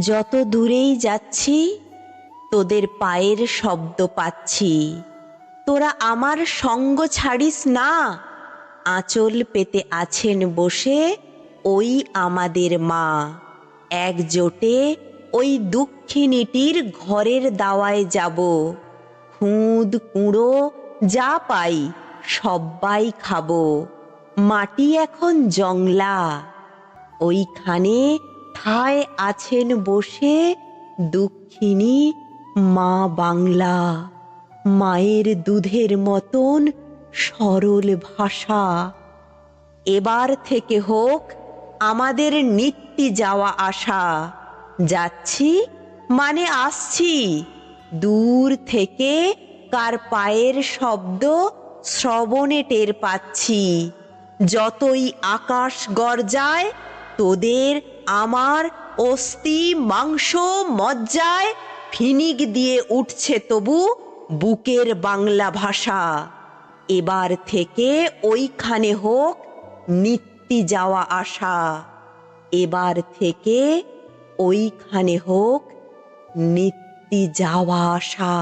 যত দূরেই যাচ্ছি, তোদের পায়ের শব্দ পাচ্ছি। তোরা আমার সঙ্গ ছাড়িস না। আঁচল পেতে আছেন বসে ওই আমাদের মা। একজোটে ওই দুঃখিনীটির ঘরের দাওয়ায় যাব। খুঁদ কুঁড়ো যা পাই সব্বাই খাব। মাটি এখন জংলা। ওইখানে ঠায় আছেন বসে দুঃখিনী মা বাংলা? মায়ের দুধের মতন সরল ভাষা। এবার থেকে হোক আমাদের নিত্যি যাওয়া আসা যাচ্ছি মানে আসছি। দূর থেকে কার পায়ের শব্দ শ্রবণে টের পাচ্ছি। যতই আকাশ গর্জায় তোদের আমার অস্থি মাংস মজ্জায় ফিনিক দিয়ে উঠছে তবু বুকের বাংলা ভাষা। এবার থেকে ওইখানে হোক নিত্যি যাওয়া আসা এবার থেকে ওইখানে হোক নিত্যি যাওয়া আসা